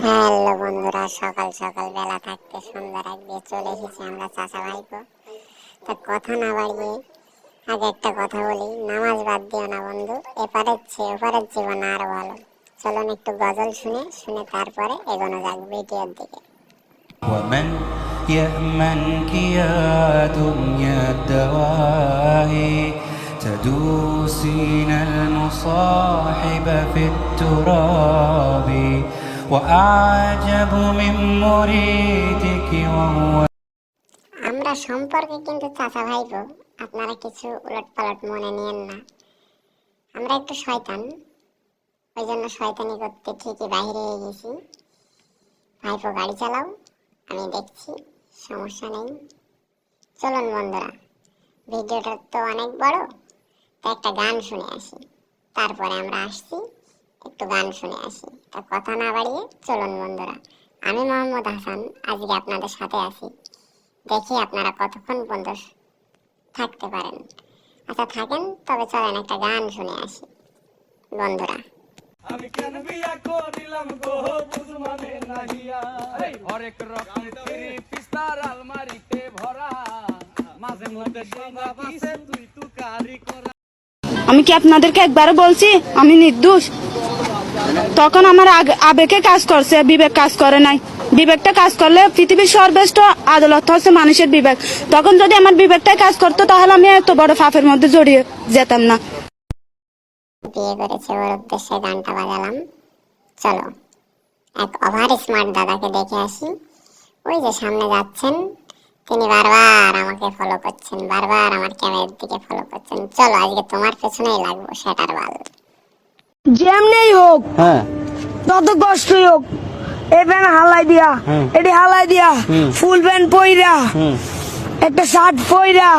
Hello বন্ধুরা সকাল সকাল বেলা থাকতে সন্ধ্যা রাখবে চলে এসেছি আমরা চাচা ভাইপো তা কথা না বাড়িয়ে আগে একটা কথা বলি নামাজ বাদ দিও না বন্ধু এপারের চেয়ে ওপারের জীবন আরো ভালো চলুন একটু গজল শুনে শুনে তারপরে এগোনো যাক ভিডিওর দিকে ومن يأمنك يا دنيا الدواهي تدوسين المصاحب في التراب আমরা সম্পর্কে কিন্তু চাচা ভাইপো আপনারা কিছু উলট পালট মনে নিয়েন না। আমরা একটু শয়তান, ওই জন্য শয়তানি করতে ঠিকই বাইরে হয়ে গেছি। ভাইপো গাড়ি চালাও, আমি দেখছি, সমস্যা নেই। চলুন বন্ধুরা, ভিডিওটা তো অনেক বড় তো একটা গান শুনে আসি। তারপরে আমরা আসছি। একটু গান শুনে আসি। তা কথা না বাড়িয়ে চলুন বন্ধুরা। আমি মোহাম্মদ হাসান আজকে আপনাদের সাথে আছি। দেখি আপনারা কতক্ষণ পর্যন্ত থাকতে পারেন। আচ্ছা থাকেন তবে চলেন একটা গান শুনে আসি। বন্ধুরা। আমি কেন বিয়া করিলাম গো বুঝমানে নাহিয়া হরেক পিস্তার আলমারিতে ভরা। মাঝে মধ্যে সঙ্গা পাশে তুই তুকারি করা। আমি কি আপনাদেরকে একবারও বলছি? আমি নির্দোষ। তখন আমার আবেগে কাজ করছে, বিবেক কাজ করে নাই। বিবেকটা কাজ করলে পৃথিবীর সর্বশ্রেষ্ঠ আদালত হচ্ছে মানুষের বিবেক। তখন যদি আমার বিবেকটা কাজ করতো, তাহলে আমি এত বড় ফাফের মধ্যে জড়িয়ে যেতাম না। বিয়ে করেছে ওর উদ্দেশ্যে গানটা বাজালাম। চলো, এক ওভার স্মার্ট দাদাকে দেখে আসি। ওই যে সামনে যাচ্ছেন। তিনি বারবার আমাকে ফলো করছেন বারবার আমার ক্যামেরার দিকে ফলো করছেন। চলো আজকে তোমার পেছনেই লাগবো সেটার বাল যেমনেই হোক হ্যাঁ। তত কষ্টই হোক এই হালাই দিয়া এটি হালাই দিয়া ফুল প্যান্ট পইরা একটা শার্ট পইরা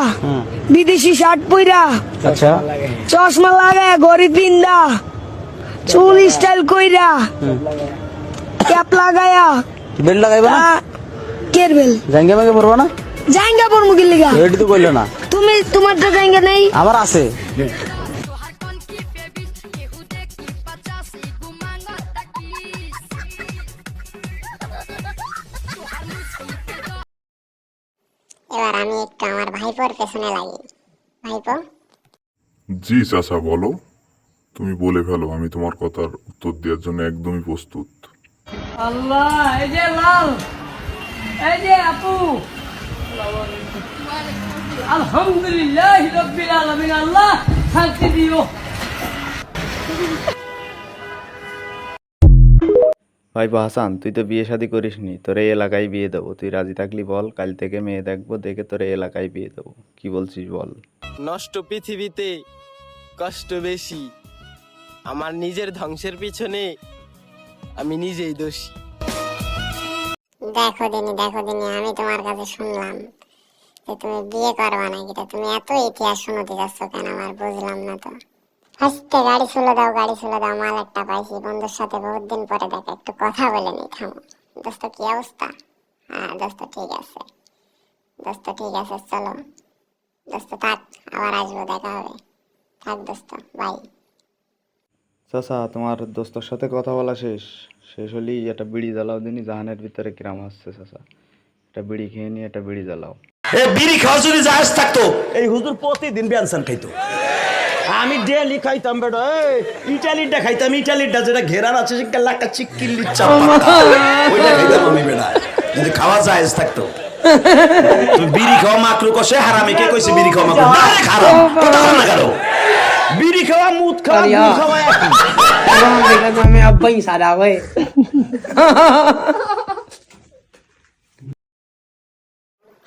বিদেশি শার্ট পইরা আচ্ছা। চশমা লাগায় ঘড়ি পিন্দা চুল স্টাইল কইরা ক্যাপ লাগায়া বেল লাগাইবা না আ, জাঙ্গে মাঙ্গে পড়বা না? জাইঙ্গা পর মুগির লিগা? রেডি তো কইলে না। তুমি তোমার তো নেই। আমার আছে। এবার আমি একটু আমার ভাইপোর পেছনে লাগি। ভাইপো? জি চাচা বলো। তুমি বলে ফেলো আমি তোমার কথার উত্তর দেওয়ার জন্য একদমই প্রস্তুত। আল্লাহ এই যে লাল! এই যে আপু। আলহামদুলিল্লাহ রব্বিল আলামিন আল্লাহ শান্তি দিও। ভাই হাসান তুই তো বিয়ে শাদি করিস নি তোর এই এলাকায় বিয়ে দেবো। তুই রাজি থাকলি বল কাল থেকে মেয়ে দেখব দেখে তোর এই এলাকায় বিয়ে দেবো। কি বলছিস বল? নষ্ট পৃথিবীতে কষ্ট বেশি আমার নিজের ধ্বংসের পিছনে আমি নিজেই দোষী। দেখো দিনি দেখো দিনি, আমি তোমার কাছে শুনলাম যে তুমি বিয়ে করবা নাকি? তা তুমি এত ইতিহাস শুনতে যাচ্ছ কেন? আমার বুঝলাম না তো। হাসতে, গাড়ি চলে দাও, গাড়ি চলে দাও, মাল একটা পাইছি। বন্ধুর সাথে বহুত দিন পরে দেখো, একটু কথা বলে নি, থামো। দোস্ত, কি অবস্থা? হ্যাঁ দোস্ত, ঠিক আছে। দোস্ত, ঠিক আছে, চলো। দোস্ত, থাক, আবার আসব, দেখা হবে। থাক, দোস্ত বাই চাচা, তোমার দোস্তর সাথে কথা বলা শেষ। শেষ হলেই একটা বিড়ি জ্বালাও দিনই জাহানের ভিতরে কিরাম আসছে চাচা। একটা বিড়ি খেয়ে নিয়ে একটা বিড়ি জ্বালাও। এ বিড়ি খাওয়া যদি জাহাজ থাকতো। এই হুজুর প্রতিদিন বেনসান খাইতো। আমি ডেলি খাইতাম বেটা। এই ইটালিটা খাইতাম ইটালিটা যেটা ঘেরার আছে সেটা লাকা চিক্কিল্লি চাপা ওইটা খাইতাম আমি বেটা। যদি খাওয়া জায়েজ থাকতো। বিড়ি খাওয়া মাকরু কষে হারামি কে কইছে বিড়ি খাওয়া মাকরু না খারাপ কথা না কারও বিড়ি খাওয়া মুদ খাওয়া মুদ খাওয়া একই।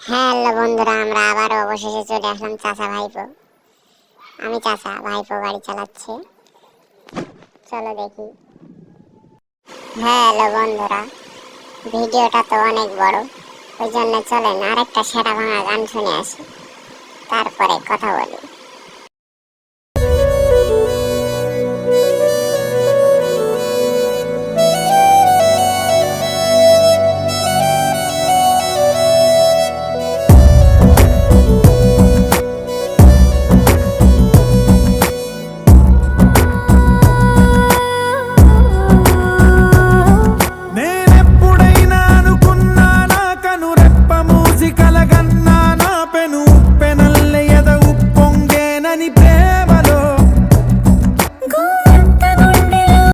হ্যালো বন্ধুরা আমরা আবারও অবশেষে চলে আসলাম চাচা ভাইপো। আমি চাচা ভাইপো গাড়ি চালাচ্ছে। চলো দেখি। হ্যালো বন্ধুরা ভিডিওটা তো অনেক বড় ওই জন্য চলেন আরেকটা সেরা ভাঙা গান শুনে আসি। তারপরে কথা বলি।